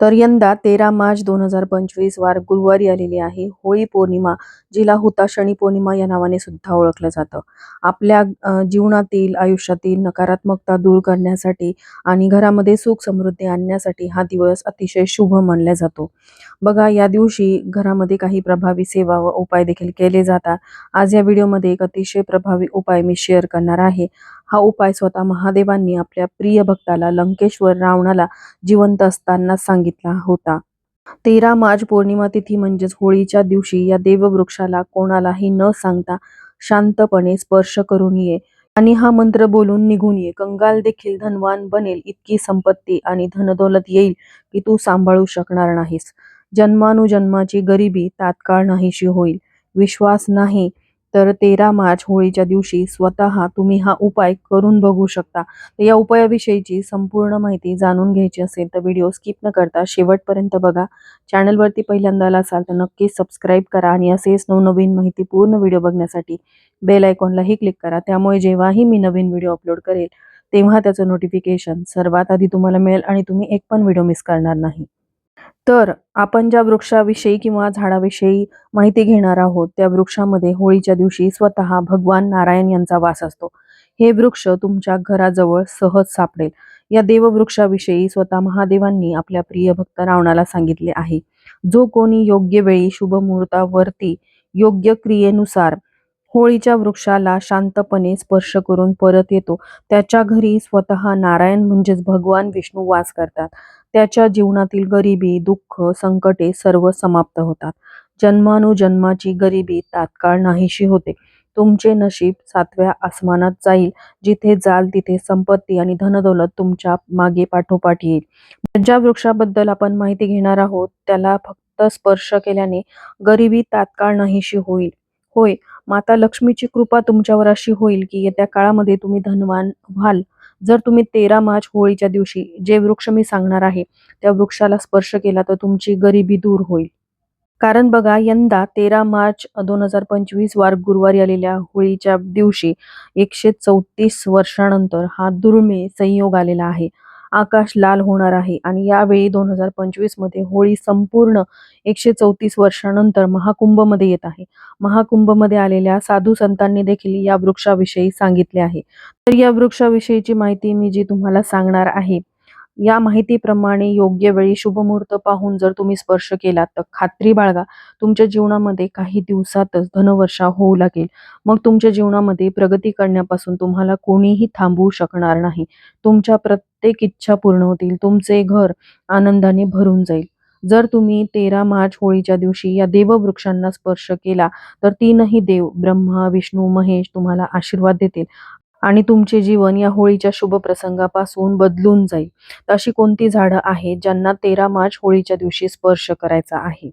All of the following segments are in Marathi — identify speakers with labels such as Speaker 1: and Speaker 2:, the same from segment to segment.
Speaker 1: तर यंदा तेरा मार्च दोन हजार पंचवीस वार गुरुवारी आलेली आहे होळी पौर्णिमा जिला हुताशनी पौर्णिमा या नावाने सुद्धा ओळखलं जातं. आपल्या जीवनातील आयुष्यातील नकारात्मकता दूर करण्यासाठी आणि घरामध्ये सुख समृद्धी आणण्यासाठी हा दिवस अतिशय शुभ मानला जातो. बघा या दिवशी घरामध्ये काही प्रभावी सेवा व उपाय देखील केले जातात. आज या व्हिडिओमध्ये एक अतिशय प्रभावी उपाय मी शेअर करणार आहे. हा उपाय स्वतः महादेवांनी आपल्या प्रिय भक्ताला लंकेश्वर रावणाला जिवंत असताना सांगितला होता. तेरा मार्च पौर्णिमा तिथी म्हणजेच होळीच्या दिवशी या देववृक्षाला कोणालाही न सांगता शांतपणे स्पर्श करून ये आणि हा मंत्र बोलून निघून ये. कंगाल देखील धनवान बनेल इतकी संपत्ती आणि धनदौलत येईल की तू सांभाळू शकणार नाहीस. जन्मानुजन्माची गरिबी तात्काळ नाहीशी होईल. विश्वास नाही तर तेरा मार्च होळीच्या दिवशी स्वतः तुम्ही हा उपाय करून बघू शकता. तर या उपायाविषयीची संपूर्ण माहिती जाणून घ्यायची असेल तर व्हिडिओ स्किप न करता शेवटपर्यंत बघा. चॅनलवरती पहिल्यांदा आला असाल तर नक्कीच सबस्क्राईब करा आणि असेच नवनवीन माहिती पूर्ण व्हिडिओ बघण्यासाठी बेल आयकॉनलाही क्लिक करा. त्यामुळे जेव्हाही मी नवीन व्हिडिओ अपलोड करेल तेव्हा त्याचं नोटिफिकेशन सर्वात आधी तुम्हाला मिळेल आणि तुम्ही एक पण व्हिडिओ मिस करणार नाही. तर आपण ज्या वृक्षाविषयी किंवा झाडाविषयी माहिती घेणार आहोत त्या वृक्षामध्ये होळीच्या दिवशी स्वतः भगवान नारायण यांचा वास असतो. हे वृक्ष तुमच्या घराजवळ सहज सापडेल. या देववृक्षाविषयी स्वतः महादेवांनी आपल्या प्रिय भक्त रावणाला सांगितले आहे. जो कोणी योग्य वेळी शुभ मुहूर्तावरती योग्य क्रियेनुसार होळीच्या वृक्षाला शांतपणे स्पर्श करून परत येतो त्याच्या घरी स्वतः नारायण म्हणजेच भगवान विष्णू वास करतात. त्याच्या जीवनातील गरिबी दुःख संकटे सर्व समाप्त होतात. जन्मानुजन्माची गरिबी तात्काळ नाहीशी होते. तुमचे नशीब सातव्या आसमानात जाईल. जिथे जाल तिथे संपत्ती आणि धनदौलत तुमच्या मागे पाठोपाठ येईल. ज्या वृक्षाबद्दल आपण माहिती घेणार आहोत त्याला फक्त स्पर्श केल्याने गरिबी तात्काळ नाहीशी होईल. होय माता लक्ष्मीची कृपा तुमच्यावर अशी होईल की येत्या काळामध्ये तुम्ही धनवान व्हाल. जर तुम्ही तेरा मार्च होळीच्या दिवशी जे वृक्ष मी सांगणार आहे त्या वृक्षाला स्पर्श केला तर तुमची गरिबी दूर होईल. कारण बघा यंदा तेरा मार्च दोन हजार पंचवीस वार गुरुवारी आलेल्या होळीच्या दिवशी एकशे चौतीस वर्षानंतर हा दुर्मिळ संयोग आलेला आहे. आकाश लाल होणार आहे. आणि यावेळी दोन हजार पंचवीसमध्ये होळी संपूर्ण एकशे चौतीस वर्षानंतर महाकुंभमध्ये येत आहे. महाकुंभमध्ये आलेल्या साधू संतांनी देखील या वृक्षाविषयी सांगितले आहे. तर या वृक्षाविषयीची माहिती मी जी तुम्हाला सांगणार आहे या माहितीप्रमाणे योग्य वेळी शुभमुहूर्त पाहून जर तुम्ही स्पर्श केला तर खात्री बाळगा. तुमच्या जीवनामध्ये काही दिवसातच धनवर्षा होऊ लागेल. मग तुमच्या जीवनामध्ये प्रगती करण्यापासून तुम्हाला कोणीही थांबवू शकणार नाही. तुमच्या प्रत्येक इच्छा पूर्ण होतील. तुमचे घर आनंदाने भरून जाईल. जर तुम्ही तेरा मार्च होळीच्या दिवशी या देववृक्षांना स्पर्श केला तर तीनही देव ब्रह्मा विष्णू महेश तुम्हाला आशीर्वाद देतील. आणि तुमचे जीवन या होळीच्या शुभ प्रसंगापासून बदलून जाईल. अशी कोणती झाडं आहेत ज्यांना तेरा मार्च होळीच्या दिवशी स्पर्श करायचा आहे?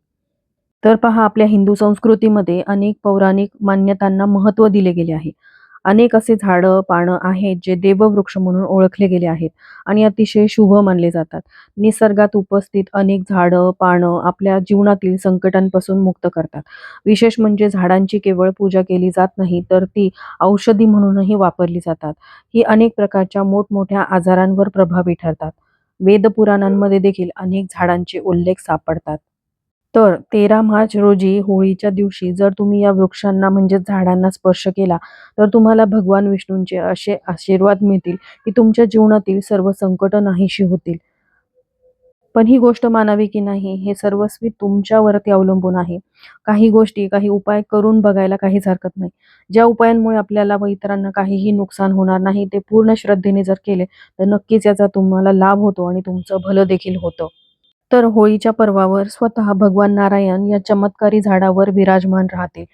Speaker 1: तर पहा आपल्या हिंदू संस्कृतीमध्ये अनेक पौराणिक मान्यतांना महत्त्व दिले गेले आहे. अनेक असे झाडं पानं आहेत जे देववृक्ष म्हणून ओळखले गेले आहेत आणि अतिशय शुभ मानले जातात. निसर्गात उपस्थित अनेक झाडं पानं आपल्या जीवनातील संकटांपासून मुक्त करतात. विशेष म्हणजे झाडांची केवळ पूजा केली जात नाही तर ती औषधी म्हणूनही वापरली जातात. ही अनेक प्रकारच्या मोठमोठ्या आजारांवर प्रभावी ठरतात. वेदपुराणांमध्ये देखील अनेक झाडांचे उल्लेख सापडतात. तर तेरा मार्च रोजी होळीच्या दिवशी जर तुम्ही या वृक्षांना म्हणजे झाडांना स्पर्श केला तर तुम्हाला भगवान विष्णूंचे असे आशीर्वाद मिळतील की तुमच्या जीवनातील सर्व संकट नाहीशी होतील. पण ही गोष्ट मानावी की नाही हे सर्वस्वी तुमच्यावरती अवलंबून आहे. काही गोष्टी काही उपाय करून बघायला काहीच हरकत नाही. ज्या उपायांमुळे आपल्याला व इतरांना काहीही नुकसान होणार नाही ते पूर्ण श्रद्धेने जर केले तर नक्कीच याचा तुम्हाला लाभ होतो आणि तुमचं भलं देखील होतं. तर होळीच्या पर्वावर स्वतः भगवान नारायण या चमत्कारी झाडावर विराजमान राहतील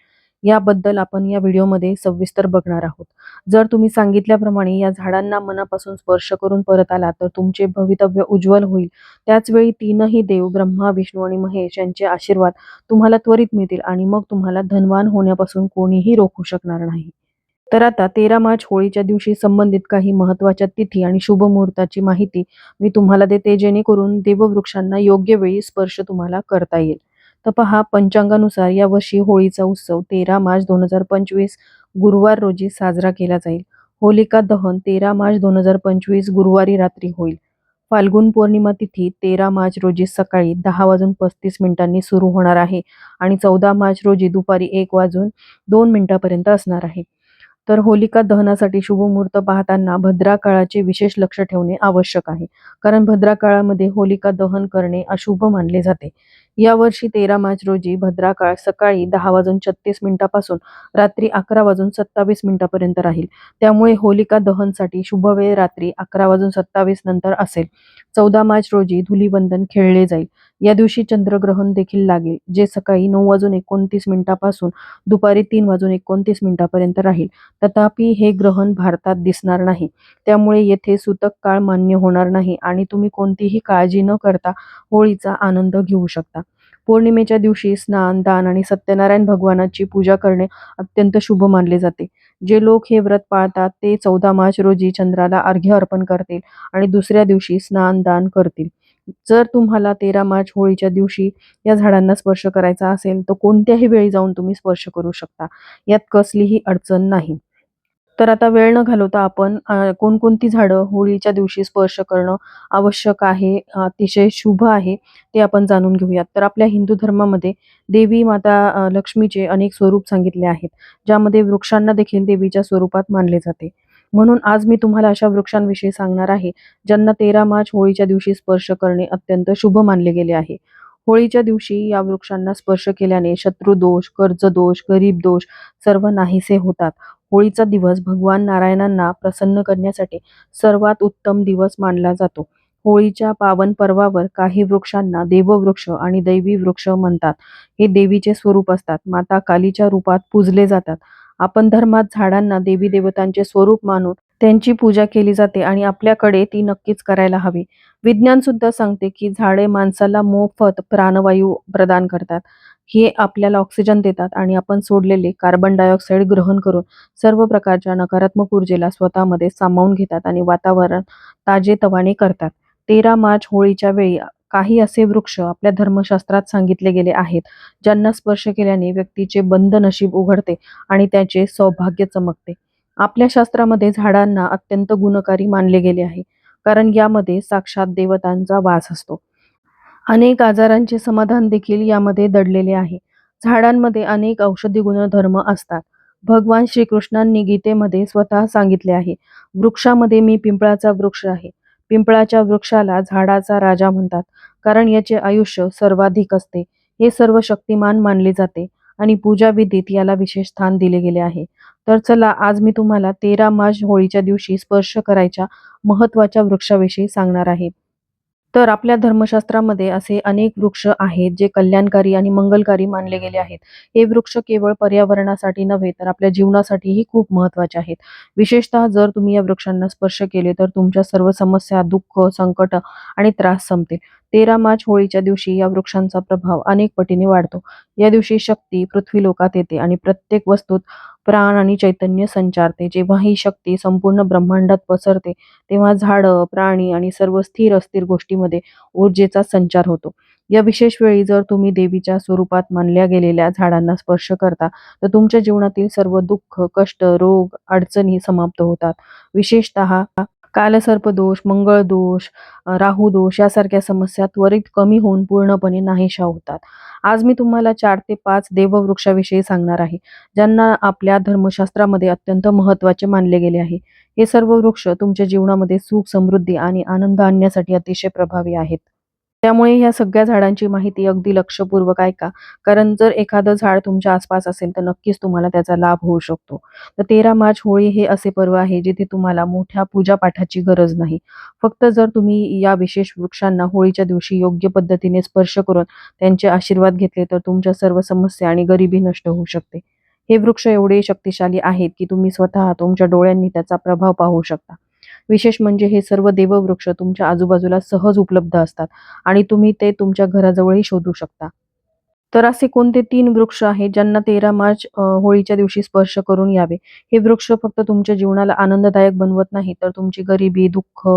Speaker 1: याबद्दल आपण या व्हिडिओमध्ये सविस्तर बघणार आहोत. जर तुम्ही सांगितल्याप्रमाणे या झाडांना मनापासून स्पर्श करून परत आला तर तुमचे भवितव्य उज्ज्वल होईल. त्याच वेळी तीनही देव ब्रह्मा विष्णू आणि महेश यांचे आशीर्वाद तुम्हाला त्वरित मिळतील आणि मग तुम्हाला धनवान होण्यापासून कोणीही रोखू शकणार नाही. तर आता तेरा मार्च होळीच्या दिवशी संबंधित काही महत्त्वाच्या तिथी आणि शुभ मुहूर्ताची माहिती मी तुम्हाला देते जेणेकरून देववृक्षांना योग्य वेळी स्पर्श तुम्हाला करता येईल. तर पहा पंचांगानुसार यावर्षी होळीचा उत्सव तेरा मार्च दोन हजार पंचवीस गुरुवार रोजी साजरा केला जाईल. होलिका दहन तेरा मार्च दोन हजार पंचवीस गुरुवारी रात्री होईल. फाल्गुन पौर्णिमा तिथी तेरा मार्च रोजी सकाळी दहा वाजून पस्तीस मिनिटांनी सुरू होणार आहे आणि चौदा मार्च रोजी दुपारी एक वाजून दोन मिनिटापर्यंत असणार आहे. तर होलिका दहनासाठी शुभ मुहूर्त पाहताना भद्रा काळाचे विशेष लक्ष ठेवणे आवश्यक आहे. कारण भद्रा काळामध्ये होलिका दहन करणे अशुभ मानले जाते. यावर्षी तेरा मार्च रोजी भद्रा काळ सकाळी दहा वाजून छत्तीस मिनिटापासून रात्री अकरा वाजून सत्तावीस मिनिटापर्यंत राहील. त्यामुळे होलिका दहनसाठी शुभ वेळ रात्री अकरा वाजून सत्तावीस नंतर असेल. चौदा मार्च रोजी धुलीवंदन खेळले जाईल. या दिवशी चंद्रग्रहण देखील लागेल जे सकाळी नऊ वाजून एकोणतीस मिनिटापासून दुपारी तीन वाजून एकोणतीस मिनिटापर्यंत राहील. तथापि हे ग्रहण भारतात दिसणार नाही. त्यामुळे येथे सूतक काळ मान्य होणार नाही आणि तुम्ही कोणतीही काळजी न करता होळीचा आनंद घेऊ शकता. पौर्णिमेच्या दिवशी स्नान दान आणि सत्यनारायण भगवानाची पूजा करणे अत्यंत शुभ मानले जाते. जे लोक हे व्रत पाळतात ते चौदा मार्च रोजी चंद्राला अर्घ्य अर्पण करतील आणि दुसऱ्या दिवशी स्नान दान करतील. जर तुम्हाला तेरा मार्च होळीच्या दिवशी या झाडांना स्पर्श करायचा असेल तर कोणत्याही वेळी जाऊन तुम्ही स्पर्श करू शकता. यात कसलीही अडचण नाही. तर आता वेळ न घालवता आपण कोणकोणती झाडं होळीच्या दिवशी स्पर्श करणं आवश्यक आहे अतिशय शुभ आहे ते आपण जाणून घेऊयात. तर आपल्या हिंदू धर्मामध्ये देवी माता लक्ष्मीचे अनेक स्वरूप सांगितले आहेत ज्यामध्ये वृक्षांना देखील देवीच्या स्वरूपात मानले जाते. म्हणून आज मी तुम्हाला अशा वृक्षांविषयी सांगणार आहे ज्यांना तेरा मार्च होळीच्या दिवशी स्पर्श करणे अत्यंत शुभ मानले गेले आहे. होळीच्या दिवशी या वृक्षांना स्पर्श केल्याने शत्रुदोष कर्जदोष गरीब दोष सर्व नाहीसे होतात. होळीचा दिवस भगवान नारायणांना प्रसन्न करण्यासाठी सर्वात उत्तम दिवस मानला जातो. होळीच्या पावन पर्वावर काही वृक्षांना देववृक्ष आणि दैवी वृक्ष म्हणतात. हे देवीचे स्वरूप असतात. माता कालीच्या रूपात पूजले जातात. आपण धर्मात झाडांना देवी देवतांचे स्वरूप मानून त्यांची पूजा केली जाते आणि आपल्याकडे ती नक्कीच करायला हवी. विज्ञान सुद्धा सांगते की झाडे माणसाला मोफत प्राणवायू प्रदान करतात. हे आपल्याला ऑक्सिजन देतात आणि आपण सोडलेले कार्बन डायऑक्साईड ग्रहण करून सर्व प्रकारच्या नकारात्मक ऊर्जेला स्वतःमध्ये सामावून घेतात आणि वातावरण ताजेतवाने करतात. तेरा मार्च होळीच्या वेळी काही असे वृक्ष आपल्या धर्मशास्त्रात सांगितले गेले आहेत ज्यांना स्पर्श केल्याने व्यक्तीचे बंद नशीब उघडते आणि त्याचे सौभाग्य चमकते. आपल्या शास्त्रामध्ये झाडांना अत्यंत गुणकारी मानले गेले आहे कारण यामध्ये साक्षात देवतांचा वास असतो. अनेक आजारांचे समाधान देखील यामध्ये दडलेले आहे. झाडांमध्ये अनेक औषधी गुणधर्म असतात. भगवान श्रीकृष्णांनी गीतेमध्ये स्वतः सांगितले आहे वृक्षामध्ये मी पिंपळाचा वृक्ष आहे. पिंपळाच्या वृक्षाला झाडाचा राजा म्हणतात. कारण याचे आयुष्य सर्वाधिक असते. हे सर्व शक्तिमान मानले जाते आणि पूजा विधीत याला विशेष स्थान दिले गेले आहे. तर चला आज मी तुम्हाला तेरा मार्च होळीच्या दिवशी स्पर्श करायच्या महत्त्वाच्या वृक्षाविषयी सांगणार आहे. तर आपल्या धर्मशास्त्रामध्ये असे अनेक वृक्ष आहेत जे कल्याणकारी आणि मंगलकारी मानले गेले आहेत. हे वृक्ष केवळ पर्यावरणासाठी नव्हे तर आपल्या जीवनासाठीही खूप महत्त्वाचे आहेत. विशेषतः जर तुम्ही या वृक्षांना स्पर्श केले तर तुमच्या सर्व समस्या दुःख संकट आणि त्रास संपतील. तेरा मार्च होळीच्या दिवशी या वृक्षांचा प्रभाव अनेक पटीने वाढतो. या दिवशी शक्ती पृथ्वी लोकात येते आणि प्रत्येक वस्तूत प्राण आणि चैतन्य संचारते. जेव्हा ही शक्ती संपूर्ण ब्रह्मांडात पसरते तेव्हा झाडं प्राणी आणि सर्व स्थिर अस्थिर गोष्टीमध्ये ऊर्जेचा संचार होतो. या विशेष वेळी जर तुम्ही देवीच्या स्वरूपात मानल्या गेलेल्या झाडांना स्पर्श करता तर तुमच्या जीवनातील सर्व दुःख कष्ट रोग अडचणी समाप्त होतात. विशेषतः कालसर्प दोष मंगळ दोष राहू दोष यासारख्या समस्या त्वरित कमी होऊन पूर्णपणे नाहीशा होतात. आज मी तुम्हाला चार ते पाच देववृक्षाविषयी सांगणार आहे ज्यांना आपल्या धर्मशास्त्रामध्ये अत्यंत महत्त्वाचे मानले गेले आहे. हे सर्व वृक्ष तुमच्या जीवनामध्ये सुख समृद्धी आणि आनंद आणण्यासाठी अतिशय प्रभावी आहेत. त्यामुळे ह्या सगळ्या झाडांची माहिती अगदी लक्षपूर्वक ऐका. कारण जर एखादं झाड तुमच्या आसपास असेल तर नक्कीच तुम्हाला त्याचा लाभ होऊ शकतो. तर तेरा मार्च होळी हे असे पर्व आहे जिथे तुम्हाला मोठ्या पूजापाठाची गरज नाही. फक्त जर तुम्ही या विशेष वृक्षांना होळीच्या दिवशी योग्य पद्धतीने स्पर्श करून त्यांचे आशीर्वाद घेतले तर तुमच्या सर्व समस्या आणि गरिबी नष्ट होऊ शकते. हे वृक्ष एवढे शक्तिशाली आहेत की तुम्ही स्वतः तुमच्या डोळ्यांनी त्याचा प्रभाव पाहू शकता. विशेष म्हणजे हे सर्व देववृक्ष तुमच्या आजूबाजूला सहज उपलब्ध असतात आणि तुम्ही ते तुमच्या घराजवळही शोधू शकता. तर असे कोणते तीन वृक्ष आहेत ज्यांना तेरा मार्च होळीच्या दिवशी स्पर्श करून यावे? हे वृक्ष फक्त तुमच्या जीवनाला आनंददायक बनवत नाही तर तुमची गरिबी दुःख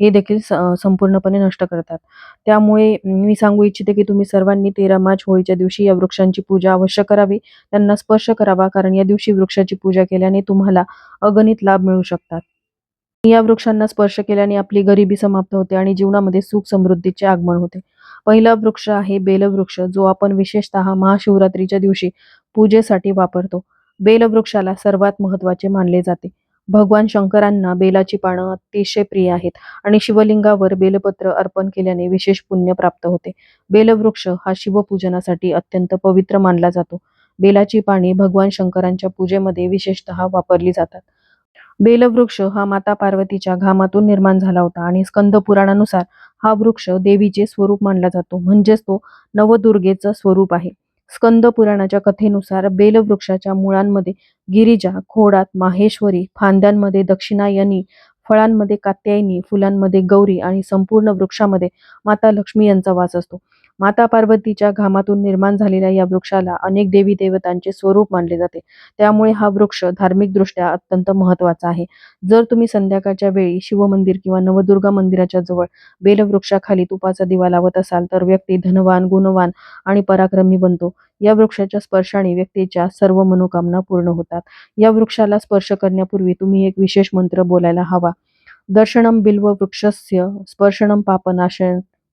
Speaker 1: हे देखील संपूर्णपणे नष्ट करतात. त्यामुळे मी सांगू इच्छिते की तुम्ही सर्वांनी तेरा मार्च होळीच्या दिवशी या वृक्षांची पूजा अवश्य करावी. त्यांना स्पर्श करावा कारण या दिवशी वृक्षाची पूजा केल्याने तुम्हाला अगणित लाभ मिळू शकतात. या वृक्षांना स्पर्श केल्याने आपली गरिबी समाप्त होते आणि जीवनामध्ये सुख समृद्धीचे आगमन होते. पहिला वृक्ष आहे बेलवृक्ष जो आपण विशेषतः महाशिवरात्रीच्या दिवशी पूजेसाठी वापरतो. बेलवृक्षाला सर्वात महत्त्वाचे मानले जाते. भगवान शंकरांना बेलाची पानं अतिशय प्रिय आहेत आणि शिवलिंगावर बेलपत्र अर्पण केल्याने विशेष पुण्य प्राप्त होते. बेलवृक्ष हा शिवपूजनासाठी अत्यंत पवित्र मानला जातो. बेलाची पाने भगवान शंकरांच्या पूजेमध्ये विशेषतः वापरली जातात. बेलवृक्ष हा माता पार्वतीच्या घामातून निर्माण झाला होता आणि स्कंद पुराणानुसार हा वृक्ष देवीचे स्वरूप मानला जातो. म्हणजेच तो नवदुर्गेचं स्वरूप आहे. स्कंद पुराणाच्या कथेनुसार बेलवृक्षाच्या मुळांमध्ये गिरिजा खोडात माहेश्वरी फांद्यांमध्ये दक्षिणायनी फळांमध्ये कात्यायनी फुलांमध्ये गौरी आणि संपूर्ण वृक्षामध्ये माता लक्ष्मी यांचा वास असतो. माता पार्वतीच्या घामातून निर्माण झालेल्या या वृक्षाला अनेक देवी देवतांचे स्वरूप मानले जाते. त्यामुळे हा वृक्ष धार्मिकदृष्ट्या अत्यंत महत्त्वाचा आहे. जर तुम्ही संध्याकाळच्या वेळी शिवमंदिर किंवा नवदुर्गा मंदिराच्या जवळ बेलवृक्षाखाली तुपाचा दिवा लावत असाल तर व्यक्ती धनवान गुणवान आणि पराक्रमी बनतो. या वृक्षाच्या स्पर्शाने व्यक्तीच्या सर्व मनोकामना पूर्ण होतात. या वृक्षाला स्पर्श करण्यापूर्वी तुम्ही एक विशेष मंत्र बोलायला हवा. दर्शनम बिल्व वृक्षस्य स्पर्शनम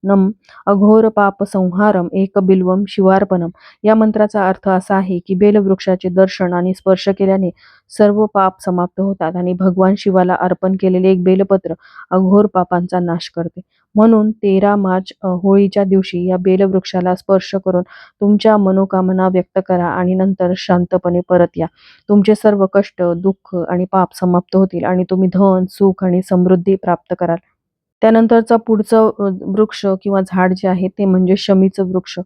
Speaker 1: नम अघोर पाप संहारम एक बिल्वम शिवार्पणम. या मंत्राचा अर्थ असा आहे की बेलवृक्षाचे दर्शन आणि स्पर्श केल्याने सर्व पाप समाप्त होतात आणि भगवान शिवाला अर्पण केलेले एक बेलपत्र अघोर पापांचा नाश करते. म्हणून तेरा मार्च होळीच्या दिवशी या बेलवृक्षाला स्पर्श करून तुमच्या मनोकामना व्यक्त करा आणि नंतर शांतपणे परत या. तुमचे सर्व कष्ट दुःख आणि पाप समाप्त होतील आणि तुम्ही धन सुख आणि समृद्धी प्राप्त कराल. त्यानंतरचा पुढचं वृक्ष किंवा झाड जे आहे ते म्हणजे शमीचं वृक्ष.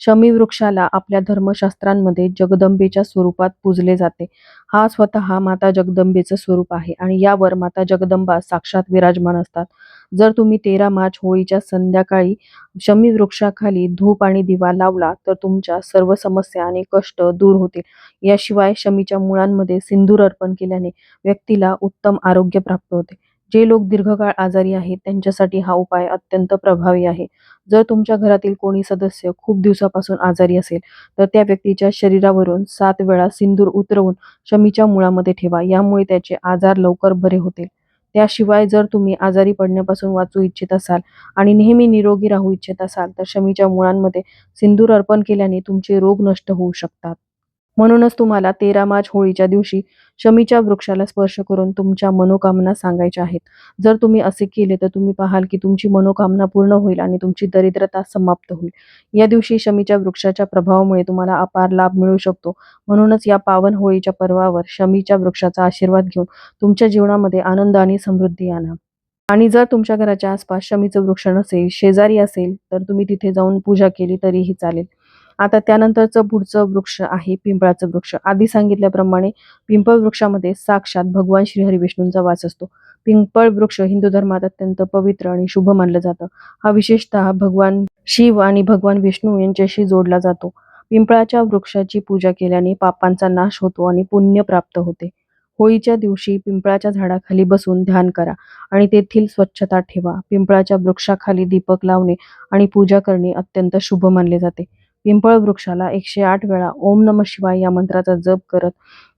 Speaker 1: शमी वृक्षाला आपल्या धर्मशास्त्रांमध्ये जगदंबेच्या स्वरूपात पूजले जाते. हा स्वतः माता जगदंबेचं स्वरूप आहे आणि यावर माता जगदंबा साक्षात विराजमान असतात. जर तुम्ही तेरा मार्च होळीच्या संध्याकाळी शमी वृक्षाखाली धूप आणि दिवा लावला तर तुमच्या सर्व समस्या आणि कष्ट दूर होतील. याशिवाय शमीच्या मुळांमध्ये सिंदूर अर्पण केल्याने व्यक्तीला उत्तम आरोग्य प्राप्त होते. जे लोक दीर्घकाळ आजारी आहेत त्यांच्यासाठी हा उपाय अत्यंत प्रभावी आहे. जर तुमच्या घरातील कोणी सदस्य खूप दिवसापासून आजारी असेल तर त्या व्यक्तीच्या शरीरावरून सात वेळा सिंदूर उतरवून शमीच्या मुळामध्ये ठेवा. यामुळे त्याचे आजार लवकर बरे होतील. त्याशिवाय जर तुम्ही आजारी पडण्यापासून वाचू इच्छित असाल आणि नेहमी निरोगी राहू इच्छित असाल तर शमीच्या मुळांमध्ये सिंदूर अर्पण केल्याने तुमचे रोग नष्ट होऊ शकतात. म्हणूनच तुम्हाला तेरा मार्च होळीच्या दिवशी शमीच्या वृक्षाला स्पर्श करून तुमच्या मनोकामना सांगायच्या आहेत. जर तुम्ही असे केले तर तुम्ही पाहाल की तुमची मनोकामना पूर्ण होईल आणि तुमची दरिद्रता समाप्त होईल. या दिवशी शमीच्या वृक्षाच्या प्रभावामुळे तुम्हाला अपार लाभ मिळू शकतो. म्हणूनच या पावन होळीच्या पर्वावर शमीच्या वृक्षाचा आशीर्वाद घेऊन तुमच्या जीवनामध्ये आनंद आणि समृद्धी आणा. आणि जर तुमच्या घराच्या आसपास शमीचं वृक्ष नसेल शेजारी असेल तर तुम्ही तिथे जाऊन पूजा केली तरीही चालेल. आता त्यानंतरचं पुढचं वृक्ष आहे पिंपळाचं वृक्ष. आधी सांगितल्याप्रमाणे पिंपळ वृक्षामध्ये साक्षात भगवान श्रीहरी विष्णूंचा वास असतो. पिंपळ वृक्ष हिंदू धर्मात अत्यंत पवित्र आणि शुभ मानलं जातं. हा विशेषतः भगवान शिव आणि भगवान विष्णू यांच्याशी जोडला जातो. पिंपळाच्या वृक्षाची पूजा केल्याने पापांचा नाश होतो आणि पुण्य प्राप्त होते. होळीच्या दिवशी पिंपळाच्या झाडाखाली बसून ध्यान करा आणि तेथील स्वच्छता ठेवा. पिंपळाच्या वृक्षाखाली दीपक लावणे आणि पूजा करणे अत्यंत शुभ मानले जाते. पिंपळ वृक्षाला एकशे आठ वेळा ओम नम शिवाय या मंत्राचा जप करत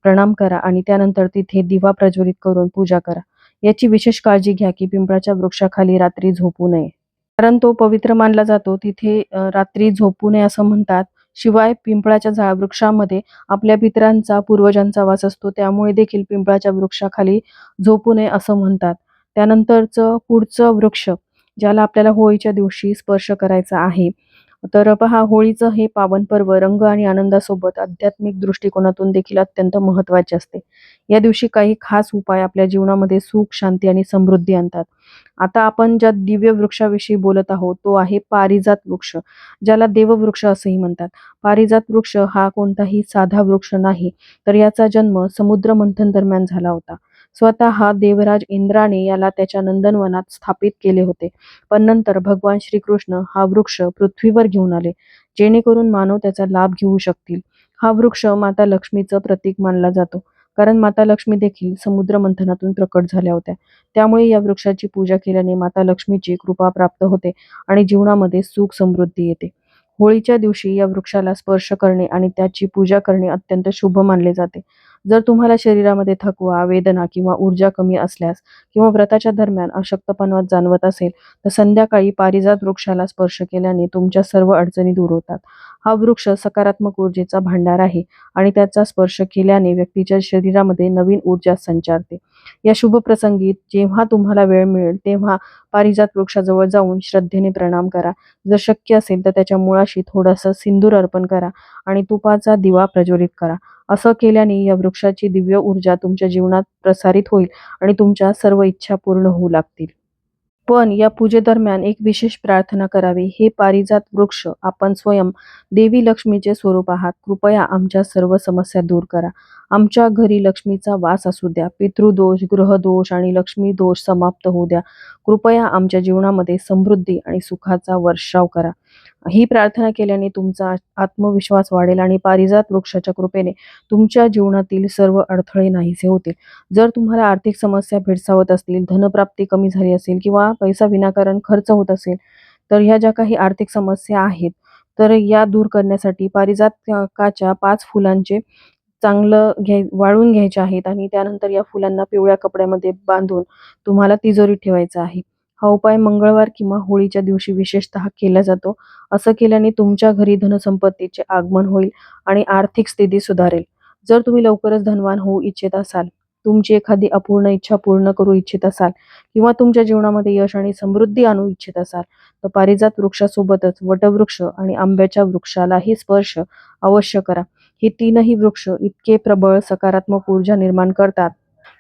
Speaker 1: प्रणाम करा आणि त्यानंतर तिथे दिवा प्रज्वलित करून पूजा करा. याची विशेष काळजी घ्या की पिंपळाच्या वृक्षाखाली रात्री झोपू नये. कारण तो पवित्र मानला जातो. तिथे रात्री झोपू नये असं म्हणतात. शिवाय पिंपळाच्या झा वृक्षामध्ये आपल्या पितरांचा पूर्वजांचा वास असतो. त्यामुळे देखील पिंपळाच्या वृक्षाखाली झोपू नये असं म्हणतात. त्यानंतरचं पुढचं वृक्ष ज्याला आपल्याला होळीच्या दिवशी स्पर्श करायचा आहे तर पहा होळीचं हे पावन पर्व रंग आणि आनंदासोबत आध्यात्मिक दृष्टिकोनातून देखील अत्यंत महत्त्वाचे असते. या दिवशी काही खास उपाय आपल्या जीवनामध्ये सुख शांती आणि समृद्धी आणतात. आता आपण ज्या दिव्य वृक्षाविषयी बोलत आहोत तो आहे पारिजात वृक्ष ज्याला देववृक्ष असंही म्हणतात. पारिजात वृक्ष हा कोणताही साधा वृक्ष नाही तर याचा जन्म समुद्र मंथन दरम्यान झाला होता. स्वतः देवराज इंद्राने याला त्याच्या नंदनवनात स्थापित केले होते. पण नंतर भगवान श्रीकृष्ण हा वृक्ष पृथ्वीवर घेऊन आले जेणेकरून मानव त्याचा लाभ घेऊ शकतील. हा वृक्ष माता लक्ष्मीचं प्रतीक मानला जातो कारण माता लक्ष्मी देखील समुद्र मंथनातून प्रकट झाल्या होत्या. त्यामुळे या वृक्षाची पूजा केल्याने माता लक्ष्मीची कृपा प्राप्त होते आणि जीवनामध्ये सुख समृद्धी येते. होळीच्या दिवशी या वृक्षाला स्पर्श करणे आणि त्याची पूजा करणे अत्यंत शुभ मानले जाते. जर तुम्हाला शरीरामध्ये थकवा वेदना किंवा ऊर्जा कमी असल्यास किंवा व्रताच्या दरम्यान अशक्तपणा जाणवत असेल तर संध्याकाळी पारिजात वृक्षाला स्पर्श केल्याने तुमच्या सर्व अडचणी दूर होतात. हा वृक्ष सकारात्मक ऊर्जेचा भांडार आहे आणि त्याचा स्पर्श केल्याने व्यक्तीच्या शरीरामध्ये नवीन ऊर्जा संचारते. या शुभ प्रसंगी जेव्हा तुम्हाला वेळ मिळेल तेव्हा पारिजात वृक्षाजवळ जाऊन श्रद्धेने प्रणाम करा. जर शक्य असेल तर त्याच्या मुळाशी थोडंसं सिंदूर अर्पण करा आणि तुपाचा दिवा प्रज्वलित करा. असं केल्याने या वृक्षाची दिव्य ऊर्जा तुमच्या जीवनात प्रसारित होईल आणि तुमच्या सर्व इच्छा पूर्ण होऊ लागतील. पण या पूजेदरम्यान एक विशेष प्रार्थना करावी. हे पारिजात वृक्ष आपण स्वयं देवी लक्ष्मीचे स्वरूप आहात. कृपया आमच्या सर्व समस्या दूर करा. आमच्या घरी लक्ष्मीचा वास असू द्या पितृदोष ग्रहदोष आणि लक्ष्मी दोष समाप्त होऊ द्या. कृपया आमच्या जीवनामध्ये समृद्धी आणि सुखाचा वर्षाव करा. ही प्रार्थना केल्याने तुमचा आत्मविश्वास वाढेल आणि पारिजात वृक्षाच्या कृपेने तुमच्या जीवनातील सर्व अडथळे नाहीसे होतील. जर तुम्हाला आर्थिक समस्या भेडसावत असतील धनप्राप्ती कमी झाली असेल किंवा पैसा विनाकारण खर्च होत असेल तर ह्या ज्या काही आर्थिक समस्या आहेत तर या दूर करण्यासाठी पारिजातकाच्या पाच फुलांचे चांगलं घ्याय वाळून घ्यायचे आहेत आणि त्यानंतर या फुलांना पिवळ्या कपड्यामध्ये बांधून तुम्हाला तिजोरीत ठेवायचा आहे. हा उपाय मंगळवार किंवा होळीच्या दिवशी विशेषतः केला जातो. असं केल्याने तुमच्या घरी धनसंपत्तीचे आगमन होईल आणि आर्थिक स्थिती सुधारेल. जर तुम्ही लवकरच धनवान होऊ इच्छित असाल तुमची एखादी अपूर्ण इच्छा पूर्ण करू इच्छित असाल किंवा तुमच्या जीवनामध्ये यश आणि समृद्धी आणू इच्छित असाल तर पारिजात वृक्षासोबतच वटवृक्ष आणि आंब्याच्या वृक्षालाही स्पर्श अवश्य करा. हे तीनही वृक्ष इतके प्रबळ सकारात्मक ऊर्जा निर्माण करतात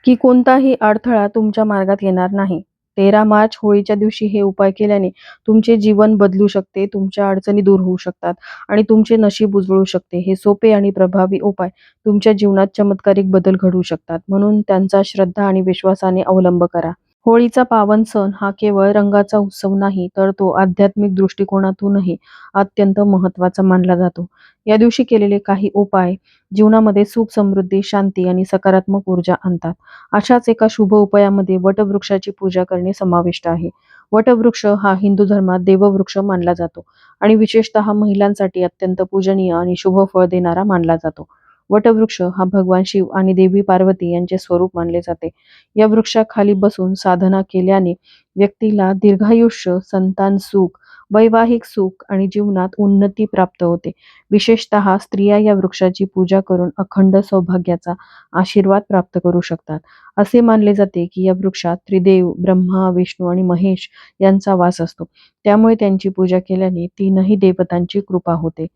Speaker 1: की कोणताही अडथळा तुमच्या मार्गात येणार नाही. तेरा मार्च होळीच्या दिवशी हे उपाय केल्याने तुमचे जीवन बदलू शकते तुमच्या अडचणी दूर होऊ शकतात आणि तुमचे नशीब उजळू शकते. हे सोपे आणि प्रभावी उपाय तुमच्या जीवनात चमत्कारिक बदल घडवू शकतात. म्हणून त्यांचा श्रद्धा आणि विश्वासाने अवलंब करा. होळीचा पावन सण हा केवळ रंगाचा उत्सव नाही तर तो आध्यात्मिक दृष्टिकोनातूनही अत्यंत महत्त्वाचा मानला जातो. या दिवशी केलेले काही उपाय जीवनामध्ये सुख समृद्धी शांती आणि सकारात्मक ऊर्जा आणतात. अशाच एका शुभ उपायामध्ये वटवृक्षाची पूजा करणे समाविष्ट आहे. वटवृक्ष हा हिंदू धर्मात देववृक्ष मानला जातो आणि विशेषतः महिलांसाठी अत्यंत पूजनीय आणि शुभ फळ देणारा मानला जातो. वटवृक्ष हा भगवान शिव आणि देवी पार्वती यांचे स्वरूप मानले जाते. या वृक्षाखाली बसून साधना केल्याने व्यक्तीला दीर्घायुष्य संतान सुख वैवाहिक सुख आणि जीवनात उन्नती प्राप्त होते. विशेषतः स्त्रिया या वृक्षाची पूजा करून अखंड सौभाग्याचा आशीर्वाद प्राप्त करू शकतात. असे मानले जाते की या वृक्षात त्रिदेव ब्रह्मा विष्णू आणि महेश यांचा वास असतो. त्यामुळे त्यांची पूजा केल्याने तीनही देवतांची कृपा होते.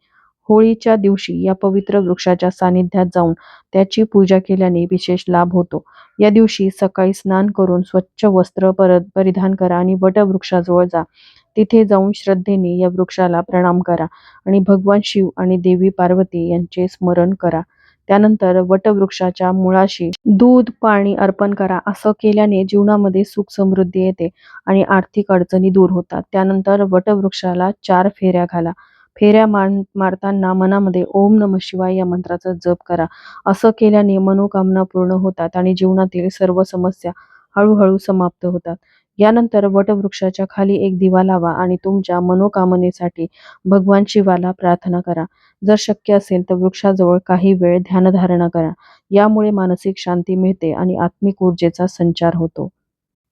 Speaker 1: होळीच्या दिवशी या पवित्र वृक्षाच्या सानिध्यात जाऊन त्याची पूजा केल्याने विशेष लाभ होतो. या दिवशी सकाळी स्नान करून स्वच्छ वस्त्र परत परिधान करा आणि वटवृक्षाजवळ जा. तिथे जाऊन श्रद्धेने या वृक्षाला प्रणाम करा आणि भगवान शिव आणि देवी पार्वती यांचे स्मरण करा. त्यानंतर वटवृक्षाच्या मुळाशी दूध पाणी अर्पण करा. असं केल्याने जीवनामध्ये सुख समृद्धी येते आणि आर्थिक अडचणी दूर होतात. त्यानंतर वटवृक्षाला चार फेऱ्या घाला. फेऱ्या मार मारताना मनामध्ये ओम नम शिवाय या मंत्राचा जप करा. असं केल्याने मनोकामना पूर्ण होतात आणि जीवनातील सर्व समस्या हळूहळू समाप्त होतात. यानंतर वटवृक्षाच्या खाली एक दिवा लावा आणि तुमच्या मनोकामनेसाठी भगवान शिवाला प्रार्थना करा. जर शक्य असेल तर वृक्षाजवळ काही वेळ ध्यानधारणा करा. यामुळे मानसिक शांती मिळते आणि आत्मिक ऊर्जेचा संचार होतो.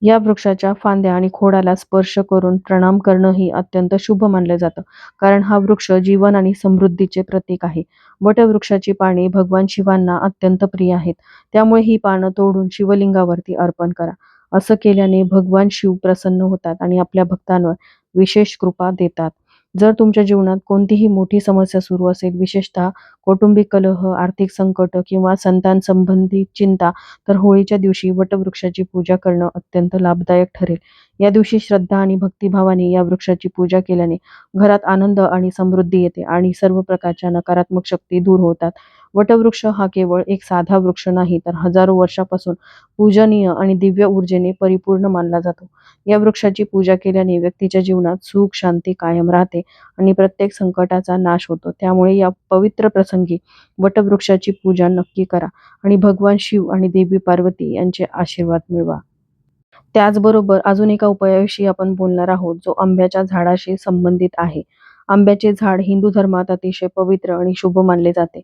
Speaker 1: या वृक्षाच्या फांद्या आणि खोडाला स्पर्श करून प्रणाम करणंही अत्यंत शुभ मानलं जातं. कारण हा वृक्ष जीवन आणि समृद्धीचे प्रतीक आहे. वटवृक्षाची पाने भगवान शिवांना अत्यंत प्रिय आहेत. त्यामुळे ही पानं तोडून शिवलिंगावरती अर्पण करा. असं केल्याने भगवान शिव प्रसन्न होतात आणि आपल्या भक्तांवर विशेष कृपा देतात. जर तुमच्या जीवनात कोणतीही मोठी समस्या सुरू असेल विशेषतः कौटुंबिक कलह आर्थिक संकट किंवा संतान संबंधित चिंता तर होळीच्या दिवशी वटवृक्षाची पूजा करणं अत्यंत लाभदायक ठरेल. या दिवशी श्रद्धा आणि भक्तिभावाने या वृक्षाची पूजा केल्याने घरात आनंद आणि समृद्धी येते आणि सर्व प्रकारच्या नकारात्मक शक्ती दूर होतात. वटवृक्ष हा केवळ एक साधा वृक्ष नाही तर हजारो वर्षापासून पूजनीय आणि दिव्य ऊर्जेने परिपूर्ण मानला जातो. या वृक्षाची पूजा केल्याने व्यक्तीच्या जीवनात सुख शांती कायम राहते आणि प्रत्येक संकटाचा नाश होतो. त्यामुळे या पवित्र प्रसंगी वटवृक्षाची पूजा नक्की करा आणि भगवान शिव आणि देवी पार्वती यांचे आशीर्वाद मिळवा. त्याचबरोबर अजून एका उपायाविषयी आपण बोलणार आहोत जो आंब्याच्या झाडाशी संबंधित आहे. आंब्याचे झाड हिंदू धर्मात अतिशय पवित्र आणि शुभ मानले जाते.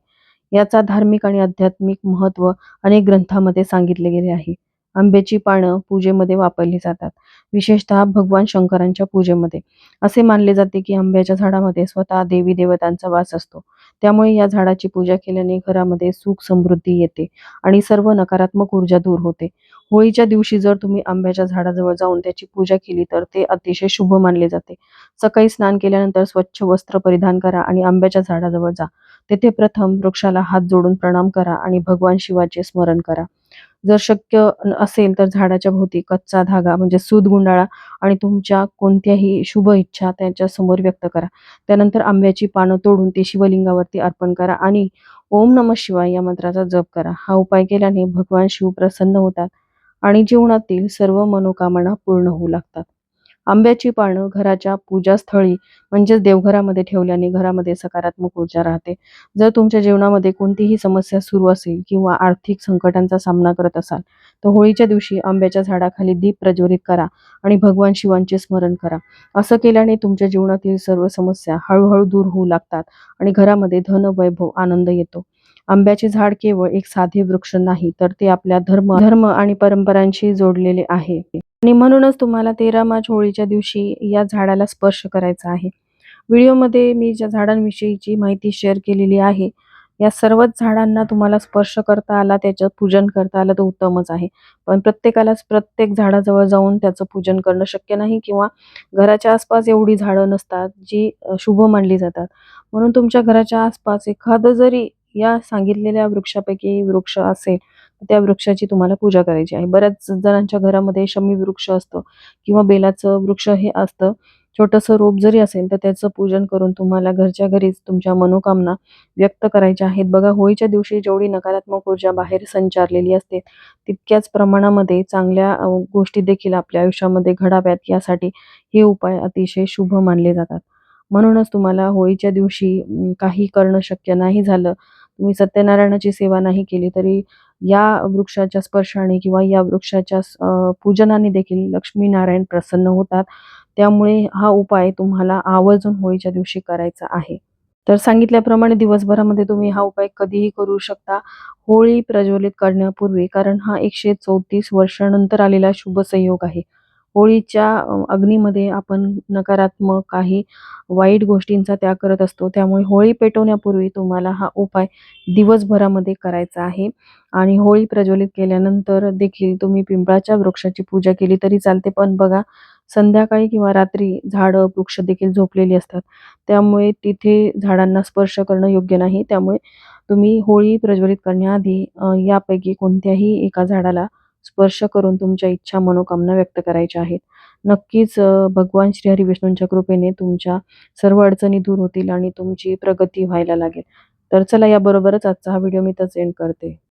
Speaker 1: याचा धार्मिक आणि आध्यात्मिक महत्त्व अनेक ग्रंथामध्ये सांगितले गेले आहे. आंब्याची पानं पूजेमध्ये वापरली जातात. विशेषतः भगवान शंकरांच्या पूजेमध्ये. असे मानले जाते की आंब्याच्या झाडामध्ये स्वतः देवी देवतांचा वास असतो. त्यामुळे या झाडाची पूजा केल्याने घरामध्ये सुख समृद्धी येते आणि सर्व नकारात्मक ऊर्जा दूर होते. होळीच्या दिवशी जर तुम्ही आंब्याच्या झाडाजवळ जाऊन त्याची पूजा केली तर ते अतिशय शुभ मानले जाते. सकाळी स्नान केल्यानंतर स्वच्छ वस्त्र परिधान करा आणि आंब्याच्या झाडाजवळ जा. तेथे प्रथम वृक्षाला हात जोडून प्रणाम करा आणि भगवान शिवाचे स्मरण करा. जर शक्य असेल तर झाडाच्या भोवती कच्चा धागा म्हणजे सूद गुंडाळा आणि तुमच्या कोणत्याही शुभ इच्छा त्यांच्यासमोर व्यक्त करा. त्यानंतर आंब्याची पानं तोडून ते शिवलिंगावरती अर्पण करा आणि ओम नम शिवाय या मंत्राचा जप करा. हा उपाय केल्याने भगवान शिव प्रसन्न होतात आणि जीवनातील सर्व मनोकामना पूर्ण होऊ लागतात. आंब्याची पानं घराच्या पूजास्थळी म्हणजेच देवघरामध्ये ठेवल्याने घरामध्ये सकारात्मक ऊर्जा राहते. जर तुमच्या जीवनामध्ये कोणतीही समस्या सुरू असेल किंवा आर्थिक संकटांचा सामना करत असाल तर होळीच्या दिवशी आंब्याच्या झाडाखाली दीप प्रज्वलित करा आणि भगवान शिवांचे स्मरण करा. असं केल्याने तुमच्या जीवनातील सर्व समस्या हळूहळू दूर होऊ लागतात आणि घरामध्ये धन वैभव आनंद येतो. आंब्याचे झाड केवळ एक साधे वृक्ष नाही तर ते आपल्या धर्म धर्म आणि परंपरांशी जोडलेले आहे. आणि म्हणूनच तुम्हाला तेरा मार्च होळीच्या दिवशी या झाडाला स्पर्श करायचा आहे. व्हिडिओमध्ये मी ज्या झाडांविषयीची माहिती शेअर केलेली आहे या सर्वच झाडांना तुम्हाला स्पर्श करता आला त्याचं पूजन करता आलं तर उत्तमच आहे. पण प्रत्येकालाच प्रत्येक झाडाजवळ जाऊन त्याचं पूजन करणं शक्य नाही किंवा घराच्या आसपास एवढी झाडं नसतात जी शुभ मानली जातात. म्हणून तुमच्या घराच्या आसपास एखादं जरी या सांगितलेल्या वृक्षापैकी वृक्ष असेल त्या वृक्षाची तुम्हाला पूजा करायची आहे. बऱ्याच जणांच्या घरामध्ये शमी वृक्ष असतं किंवा बेलाचं वृक्ष हे असतं. छोटंसं रोप जरी असेल तर त्याचं पूजन करून तुम्हाला घरच्या घरीच तुमच्या मनोकामना व्यक्त करायच्या आहेत. बघा होळीच्या दिवशी जेवढी नकारात्मक ऊर्जा बाहेर संचारलेली असते तितक्याच प्रमाणामध्ये चांगल्या गोष्टी देखील आपल्या आयुष्यामध्ये घडाव्यात. यासाठी हे उपाय अतिशय शुभ मानले जातात. म्हणूनच तुम्हाला होळीच्या दिवशी काही करणं शक्य नाही झालं तुम्ही सत्यनारायणाची सेवा नाही केली तरी या वृक्षाच्या स्पर्शाने किंवा या वृक्षाच्या पूजनाने देखील लक्ष्मीनारायण प्रसन्न होतात. त्यामुळे हा उपाय तुम्हाला आवर्जून होळीच्या दिवशी करायचा आहे. तर सांगितल्याप्रमाणे दिवसभरामध्ये तुम्ही हा उपाय कधीही करू शकता. होळी प्रज्वलित करण्यापूर्वी कारण हा एकशे चौतीस वर्षानंतर आलेला शुभ संयोग आहे. होळीच्या अग्नीमध्ये आपण नकारात्मक काही वाईट गोष्टींचा त्याग करत असतो. त्यामुळे होळी पेटवण्यापूर्वी तुम्हाला हा उपाय दिवसभरामध्ये करायचा आहे. आणि होळी प्रज्वलित केल्यानंतर देखील तुम्ही पिंपळाच्या वृक्षाची पूजा केली तरी चालते. पण बघा संध्याकाळी किंवा रात्री झाडं वृक्ष देखील झोपलेली असतात. त्यामुळे तिथे झाडांना स्पर्श करणं योग्य नाही. त्यामुळे तुम्ही होळी प्रज्वलित करण्याआधी यापैकी कोणत्याही एका झाडाला स्पर्श करून तुमच्या इच्छा मनोकामना व्यक्त करायच्या आहेत. नक्कीच भगवान श्री हरी विष्णूंच्या कृपेने तुमच्या सर्व अडचणी दूर होतील आणि तुमची प्रगती व्हायला लागेल. तर चला याबरोबरच आजचा हा व्हिडिओ मी तर एंड करते.